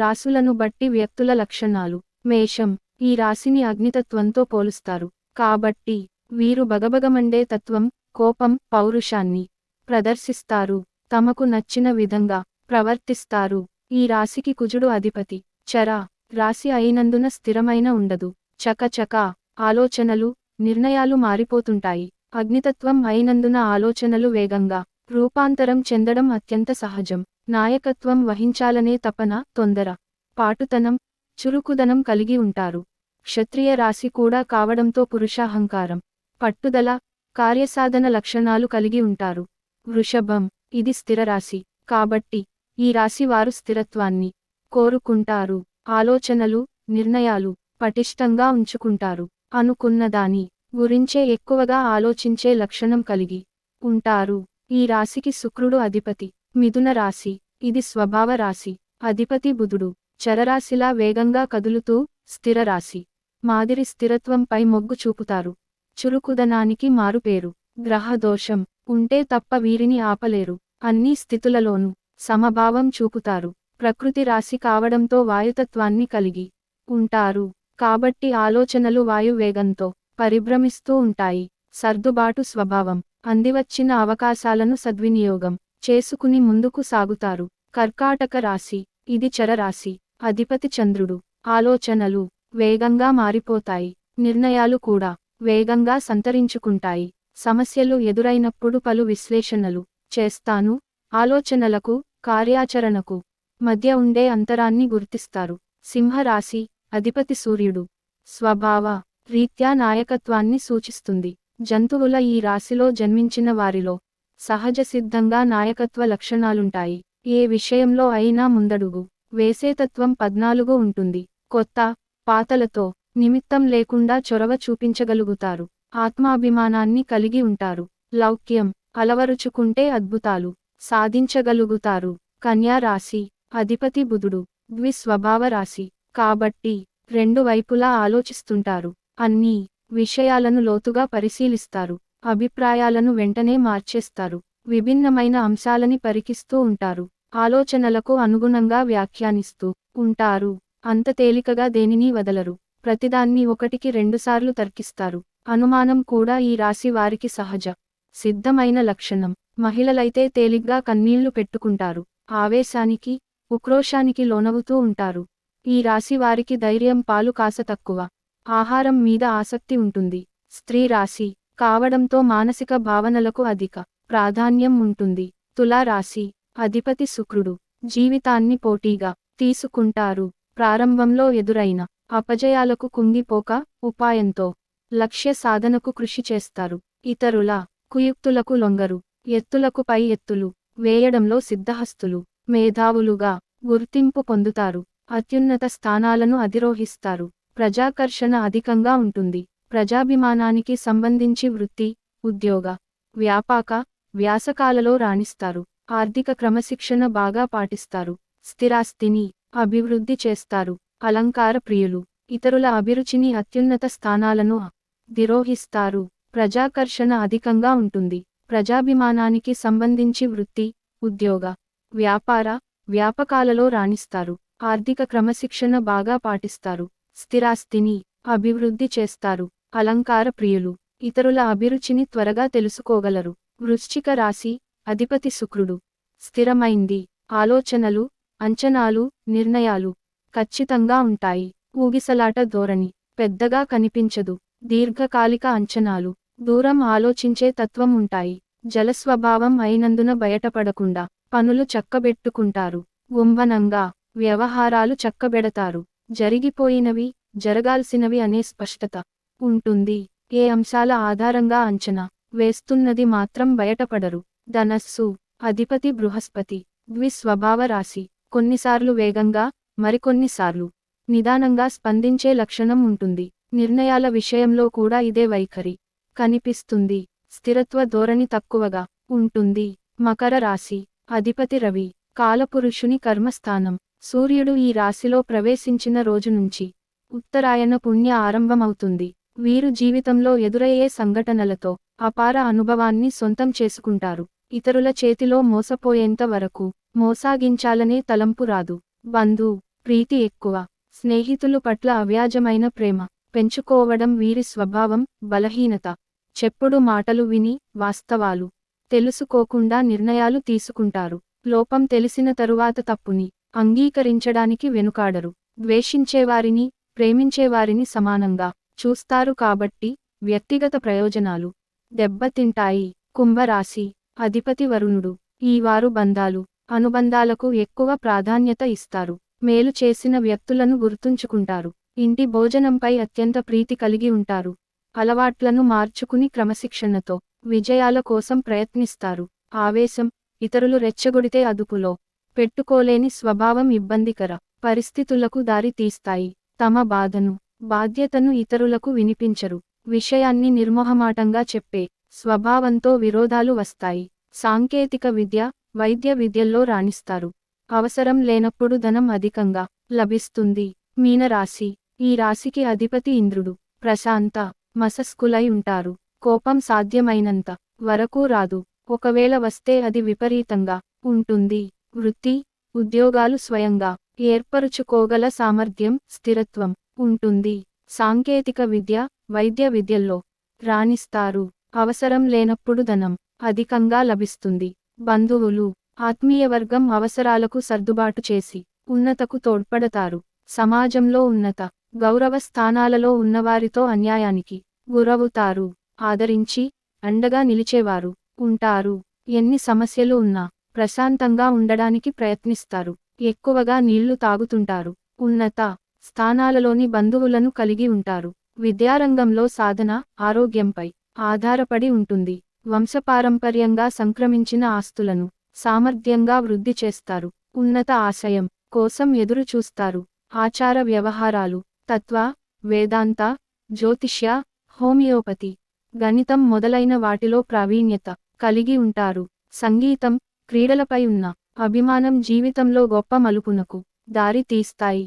రాసులను బట్టి వ్యక్తుల లక్షణాలు. మేషం ఈ రాశిని అగ్నితత్వంతో పోలుస్తారు. కాబట్టి వీరు బగబగమండే తత్వం కోపం పౌరుషాన్ని ప్రదర్శిస్తారు. తమకు నచ్చిన విధంగా ప్రవర్తిస్తారు. ఈ రాశికి కుజుడు అధిపతి. చర రాశి అయినందున స్థిరమైన ఉండదు. చకచక ఆలోచనలు నిర్ణయాలు మారిపోతుంటాయి. అగ్నితత్వం అయినందున ఆలోచనలు వేగంగా రూపాంతరం చెందడం అత్యంత సహజం. నాయకత్వం వహించాలనే తపన తొందర. పాటుతనం చురుకుదనం కలిగి ఉంటారు. క్షత్రియ రాశి కూడా కావడంతో పురుషాహంకారం. పట్టుదల కార్యసాధన లక్షణాలు కలిగి ఉంటారు. వృషభం ఇది స్థిర రాశి. కాబట్టి ఈ రాశి వారు స్థిరత్వాన్ని కోరుకుంటారు. ఆలోచనలు నిర్ణయాలు పటిష్టంగా ఉంచుకుంటారు. అనుకున్నదాని గురించే ఎక్కువగా ఆలోచించే లక్షణం కలిగి ఉంటారు. ఈ రాశికి శుక్రుడు అధిపతి. మిథున రాశి. ఇది స్వభావ రాశి. అధిపతి బుధుడు. చరరాశిలా వేగంగా కదులుతూ స్థిర రాశి. మాదిరి స్థిరత్వంపై మొగ్గు చూపుతారు. చురుకుదనానికి మారుపేరు. గ్రహదోషం ఉంటే తప్ప వీరిని ఆపలేరు. అన్ని స్థితులలోనూ సమభావం చూపుతారు. ప్రకృతి రాశి కావడంతో వాయుతత్వాన్ని కలిగి ఉంటారు. కాబట్టి ఆలోచనలు వాయువేగంతో పరిభ్రమిస్తూ ఉంటాయి. సర్దుబాటు స్వభావం. అందివచ్చిన అవకాశాలను సద్వినియోగం. చేసుకుని ముందుకు సాగుతారు. కర్కాటక రాశి ఇది చరరాశి అధిపతి చంద్రుడు. ఆలోచనలు వేగంగా మారిపోతాయి. నిర్ణయాలు కూడా వేగంగా సంతరించుకుంటాయి. సమస్యలు ఎదురైనప్పుడు పలు విశ్లేషణలు చేస్తాను. ఆలోచనలకు కార్యాచరణకు మధ్య ఉండే అంతరాన్ని గుర్తిస్తారు. సింహరాశి అధిపతి సూర్యుడు. స్వభావ రీత్యా నాయకత్వాన్ని సూచిస్తుంది. జంతువుల ఈ రాశిలో జన్మించిన వారిలో సహజ సిద్ధంగా నాయకత్వ లక్షణాలుంటాయి. ఏ విషయంలో అయినా ముందడుగు. వేసేతత్వం పద్నాలుగు ఉంటుంది. కొత్త పాతలతో నిమిత్తం లేకుండా చొరవ చూపించగలుగుతారు. ఆత్మాభిమానాన్ని కలిగి ఉంటారు. లౌక్యం అలవరుచుకుంటే అద్భుతాలు సాధించగలుగుతారు. కన్యా రాశి అధిపతి బుధుడు ద్విస్వభావ రాశి. కాబట్టి రెండు వైపులా ఆలోచిస్తుంటారు. అన్నీ విషయాలను లోతుగా పరిశీలిస్తారు. అభిప్రాయాలను వెంటనే మార్చేస్తారు. విభిన్నమైన అంశాలని పరికిస్తూ ఉంటారు. ఆలోచనలకు అనుగుణంగా వ్యాఖ్యానిస్తూ ఉంటారు. అంత తేలికగా దేనిని వదలరు. ప్రతిదాన్ని ఒకటికి రెండుసార్లు తర్కిస్తారు. అనుమానం కూడా ఈ రాశి వారికి సహజ సిద్ధమైన లక్షణం. మహిళలైతే తేలిగ్గా కన్నీళ్ళు పెట్టుకుంటారు. ఆవేశానికి ఉక్రోషానికి లోనవుతూ ఉంటారు. ఈ రాశి వారికి ధైర్యం పాలు కాస తక్కువ. ఆహారం మీద ఆసక్తి ఉంటుంది. స్త్రీ రాశి కావడంతో మానసిక భావనలకు అధిక ప్రాధాన్యం ఉంటుంది. తులారాశి అధిపతి శుక్రుడు జీవితాన్ని పోటీగా తీసుకుంటారు. ప్రారంభంలో ఎదురైన అపజయాలకు కుంగిపోక ఉపాయంతో లక్ష్య సాధనకు కృషి చేస్తారు. ఇతరుల కుయుక్తులకు లొంగరు ఎత్తులకు పై ఎత్తులు వేయడంలో సిద్ధహస్తులు మేధావులుగా గుర్తింపు పొందుతారు. అత్యున్నత స్థానాలను అధిరోహిస్తారు. ప్రజాకర్షణ అధికంగా ఉంటుంది. ప్రజాభిమానానికి సంబంధించి వృత్తి ఉద్యోగ వ్యాపాక వ్యాసకాలలో రాణిస్తారు. ఆర్థిక క్రమశిక్షణ బాగా పాటిస్తారు. స్థిరాస్తిని అభివృద్ధి చేస్తారు. అలంకార ప్రియులు ఇతరుల అభిరుచిని అత్యున్నత స్థానాలను దిరోహిస్తారు ప్రజాకర్షణ అధికంగా ఉంటుంది. ప్రజాభిమానానికి సంబంధించి వృత్తి ఉద్యోగ వ్యాపార వ్యాపకాలలో రాణిస్తారు. ఆర్థిక క్రమశిక్షణ బాగా పాటిస్తారు. స్థిరాస్తిని అభివృద్ధి చేస్తారు. అలంకార ప్రియులు. ఇతరుల అభిరుచిని త్వరగా తెలుసుకోగలరు. వృశ్చిక రాశి అధిపతి శుక్రుడు. స్థిరమైంది. ఆలోచనలు అంచనాలు నిర్ణయాలు ఖచ్చితంగా ఉంటాయి. ఊగిసలాట ధోరణి పెద్దగా కనిపించదు. దీర్ఘకాలిక అంచనాలు దూరం ఆలోచించే తత్వం ఉంటాయి. జలస్వభావం అయినందున బయటపడకుండా పనులు చక్కబెట్టుకుంటారు. గుంభనంగా వ్యవహారాలు చక్కబెడతారు. జరిగిపోయినవి జరగాల్సినవి అనే స్పష్టత ఉంటుంది ఏ అంశాల ఆధారంగా అంచనా వేస్తున్నది మాత్రం బయటపడరు. ధనస్సు అధిపతి బృహస్పతి ద్విస్వభావ రాశి. కొన్నిసార్లు వేగంగా మరికొన్నిసార్లు నిదానంగా స్పందించే లక్షణం ఉంటుంది. నిర్ణయాల విషయంలో కూడా ఇదే వైఖరి కనిపిస్తుంది. స్థిరత్వ ధోరణి తక్కువగా ఉంటుంది. మకర రాశి అధిపతి రవి కాలపురుషుని కర్మస్థానం. సూర్యుడు ఈ రాశిలో ప్రవేశించిన రోజు నుంచి ఉత్తరాయణ పుణ్య ఆరంభమవుతుంది. వీరు జీవితంలో ఎదురయ్యే సంఘటనలతో అపార అనుభవాన్ని సొంతం చేసుకుంటారు. ఇతరుల చేతిలో మోసపోయేంత వరకు మోసాగించాలనే తలంపు రాదు. బంధు ప్రీతి ఎక్కువ. స్నేహితులు పట్ల అవ్యాజమైన ప్రేమ. పెంచుకోవడం వీరి స్వభావం బలహీనత. చెప్పుడు మాటలు విని వాస్తవాలు తెలుసుకోకుండా నిర్ణయాలు తీసుకుంటారు. లోపం తెలిసిన తరువాత తప్పుని అంగీకరించడానికి వెనుకాడరు. ద్వేషించేవారిని ప్రేమించేవారిని సమానంగా చూస్తారు కాబట్టి వ్యక్తిగత ప్రయోజనాలు. దెబ్బతింటాయి. కుంభరాశి. అధిపతి వరుణుడు. ఈ వారు బంధాలు అనుబంధాలకు ఎక్కువ ప్రాధాన్యత ఇస్తారు. మేలు చేసిన వ్యక్తులను గుర్తుంచుకుంటారు. ఇంటి భోజనంపై అత్యంత ప్రీతి కలిగి ఉంటారు. అలవాట్లను మార్చుకుని క్రమశిక్షణతో విజయాల కోసం ప్రయత్నిస్తారు. ఆవేశం ఇతరులు రెచ్చగొడితే అదుపులో పెట్టుకోలేని స్వభావం ఇబ్బందికర పరిస్థితులకు దారి తీస్తాయి తమ బాధను బాధ్యతను ఇతరులకు వినిపించరు. విషయాన్ని నిర్మోహమాటంగా చెప్పే స్వభావంతో విరోధాలు వస్తాయి. సాంకేతిక విద్య వైద్య విద్యల్లో రాణిస్తారు. అవసరం లేనప్పుడు ధనం అధికంగా లభిస్తుంది. మీనరాశి. ఈ రాశికి అధిపతి ఇంద్రుడు. ప్రశాంత మసస్కులై ఉంటారు. కోపం సాధ్యమైనంత వరకు రాదు. ఒకవేళ వస్తే అది విపరీతంగా ఉంటుంది. వృత్తి ఉద్యోగాలు స్వయంగా ఏర్పరుచుకోగల సామర్థ్యం స్థిరత్వం. ఉంటుంది. సాంకేతిక విద్య వైద్య విద్యల్లో రాణిస్తారు. అవసరం లేనప్పుడు ధనం అధికంగా లభిస్తుంది. బంధువులు ఆత్మీయ వర్గం అవసరాలకు సర్దుబాటు చేసి ఉన్నతకు తోడ్పడతారు. సమాజంలో ఉన్నత గౌరవ స్థానాలలో ఉన్నవారితో అన్యాయానికి గురవుతారు. ఆదరించి అండగా నిలిచేవారు ఉంటారు. ఎన్ని సమస్యలు ఉన్నా ప్రశాంతంగా ఉండడానికి ప్రయత్నిస్తారు. ఎక్కువగా నీళ్ళు తాగుతుంటారు. ఉన్నత స్థానాలలోని బంధువులను కలిగి ఉంటారు. విద్యారంగంలో సాధన ఆరోగ్యంపై ఆధారపడి ఉంటుంది. వంశపారంపర్యంగా సంక్రమించిన ఆస్తులను సామర్థ్యంగా వృద్ధి చేస్తారు. ఉన్నత ఆశయం కోసం ఎదురు చూస్తారు. ఆచార వ్యవహారాలు తత్వ వేదాంత జ్యోతిష్య హోమియోపతి గణితం మొదలైన వాటిలో ప్రావీణ్యత కలిగి ఉంటారు. సంగీతం క్రీడలపై ఉన్న అభిమానం జీవితంలో గొప్ప మలుపునకు దారి తీస్తాయి